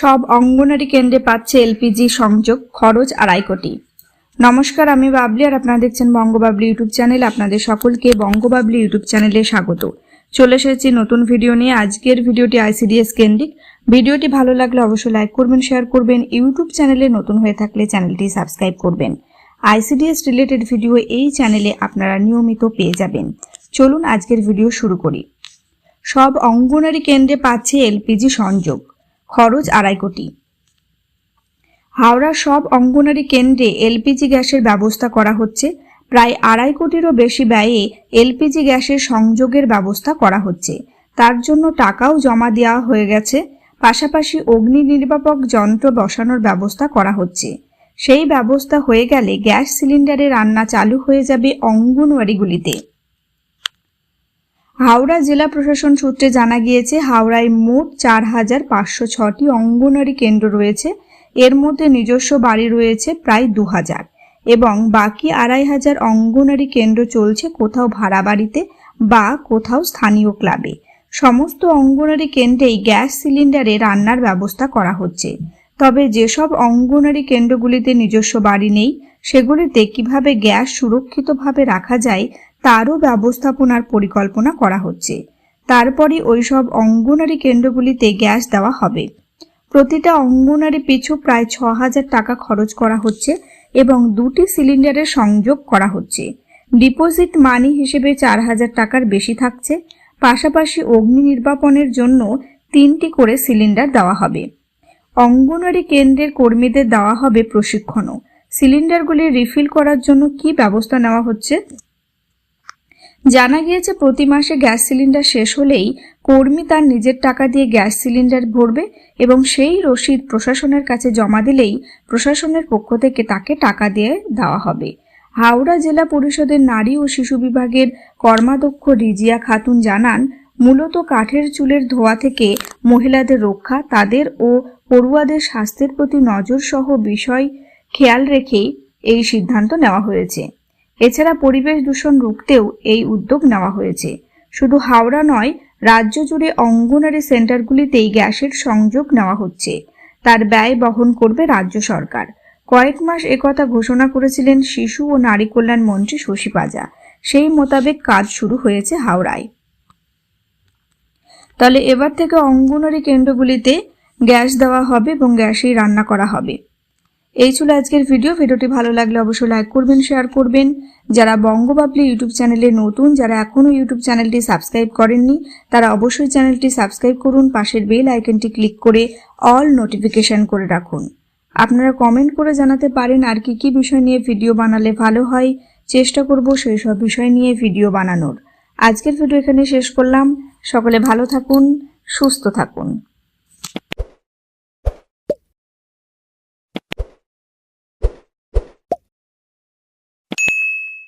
সব অঙ্গনারী কেন্দ্রে পাচ্ছে এলপিজি সংযোগ, খরচ আড়াই কোটি। নমস্কার, আমি বাবলি আর আপনারা দেখছেন বঙ্গবাবলি ইউটিউব চ্যানেল। আপনাদের সকলকে বঙ্গবাবলি ইউটিউব চ্যানেলে স্বাগত। চলে এসেছি নতুন ভিডিও নিয়ে। আজকের ভিডিওটি আইসিডিএস কেন্দ্রিক। ভিডিওটি ভালো লাগলে অবশ্যই লাইক করবেন, শেয়ার করবেন। ইউটিউব চ্যানেলে নতুন হয়ে থাকলে চ্যানেলটি সাবস্ক্রাইব করবেন। আইসিডিএস রিলেটেড ভিডিও এই চ্যানেলে আপনারা নিয়মিত পেয়ে যাবেন। চলুন আজকের ভিডিও শুরু করি। সব অঙ্গনারী কেন্দ্রে পাচ্ছে এলপিজি সংযোগ। খরচ আড়াই কোটি। হাওড়ার সব অঙ্গনারী কেন্দ্রে এলপিজি গ্যাসের ব্যবস্থা করা হচ্ছে। প্রায় আড়াই কোটিরও বেশি ব্যয়ে এলপিজি গ্যাসের সংযোগের ব্যবস্থা করা হচ্ছে। তার জন্য টাকাও জমা দেওয়া হয়ে গেছে। পাশাপাশি অগ্নি নির্বাপক যন্ত্র বসানোর ব্যবস্থা করা হচ্ছে। সেই ব্যবস্থা হয়ে গেলে গ্যাস সিলিন্ডারে রান্না চালু হয়ে যাবে অঙ্গনওয়াড়িগুলিতে। হাওড়া জেলা প্রশাসন সূত্রে জানা গিয়েছে, হাওড়ায় মোট চার হাজার পাঁচশো ছটি অঙ্গনওয়াড়ি কেন্দ্র রয়েছে। এর মধ্যে নিজস্ব বাড়ি রয়েছে প্রায় দু হাজার। এবং বাকি আড়াই হাজার অঙ্গনওয়াড়ি কেন্দ্র চলছে কোথাও ভাড়া বাড়িতে বা কোথাও স্থানীয় ক্লাবে। সমস্ত অঙ্গনওয়াড়ি কেন্দ্রেই গ্যাস সিলিন্ডারে রান্নার ব্যবস্থা করা হচ্ছে। তবে যেসব অঙ্গনওয়াড়ি কেন্দ্রগুলিতে নিজস্ব বাড়ি নেই, সেগুলিতে কীভাবে গ্যাস সুরক্ষিতভাবে রাখা যায় তারও ব্যবস্থাপনার পরিকল্পনা করা হচ্ছে। তারপরে ওইসব অঙ্গনারী কেন্দ্রগুলিতে গ্যাস দেওয়া হবে। প্রতিটা অঙ্গনারী পিছু প্রায় ছ হাজার টাকা খরচ করা হচ্ছে এবং দুটি সিলিন্ডারের সংযোগ করা হচ্ছে। ডিপোজিট মানি হিসেবে চার হাজার টাকার বেশি থাকছে। পাশাপাশি অগ্নি নির্বাপনের জন্য তিনটি করে সিলিন্ডার দেওয়া হবে। অঙ্গনারী কেন্দ্রের কর্মীদের দেওয়া হবে প্রশিক্ষণও। সিলিন্ডারগুলি রিফিল করার জন্য কি ব্যবস্থা নেওয়া হচ্ছে? জানা গিয়েছে, প্রতি মাসে গ্যাস সিলিন্ডার শেষ হলেই কর্মী তার নিজের টাকা দিয়ে গ্যাস সিলিন্ডার ভরবে এবং সেই রসিদ প্রশাসনের কাছে জমা দিলেই প্রশাসনের পক্ষ থেকে তাকে টাকা দিয়ে দেওয়া হবে। হাওড়া জেলা পরিষদের নারী ও শিশু বিভাগের কর্মাধ্যক্ষ রিজিয়া খাতুন জানান, মূলত কাঠের চুলের ধোয়া থেকে মহিলাদের রক্ষা, তাদের ও পড়ুয়াদের স্বাস্থ্যের প্রতি নজর সহ বিষয় খেয়াল রেখেই এই সিদ্ধান্ত নেওয়া হয়েছে। এছাড়া পরিবেশ দূষণ রুখতেও এই উদ্যোগ নেওয়া হয়েছে। শুধু হাওড়া নয়, রাজ্য জুড়ে অঙ্গনারী সেন্টারগুলিতেই গ্যাসের সংযোগ নেওয়া হচ্ছে। তার ব্যয় বহন করবে রাজ্য সরকার। কয়েক মাস একথা ঘোষণা করেছিলেন শিশু ও নারী কল্যাণ মন্ত্রী শশী পাজা। সেই মোতাবেক কাজ শুরু হয়েছে হাওড়ায়। তাহলে এবার থেকে অঙ্গনারী কেন্দ্রগুলিতে গ্যাস দেওয়া হবে এবং গ্যাসেই রান্না করা হবে। এই ছিল আজকের ভিডিও ভিডিওটি ভালো লাগলে অবশ্যই লাইক করবেন শেয়ার করবেন। যারা বঙ্গবাবলি ইউটিউব চ্যানেলে নতুন, যারা এখনও ইউটিউব চ্যানেলটি সাবস্ক্রাইব করেননি, তারা অবশ্যই চ্যানেলটি সাবস্ক্রাইব করুন। পাশের বেল আইকনটি ক্লিক করে অল নোটিফিকেশন করে রাখুন। আপনারা কমেন্ট করে জানাতে পারেন আর কি কি বিষয় নিয়ে ভিডিও বানালে ভালো হয়। চেষ্টা করব সেই সব বিষয় নিয়ে ভিডিও বানানোর। আজকের ভিডিও এখানে শেষ করলাম। সকলে ভালো থাকুন, সুস্থ থাকুন।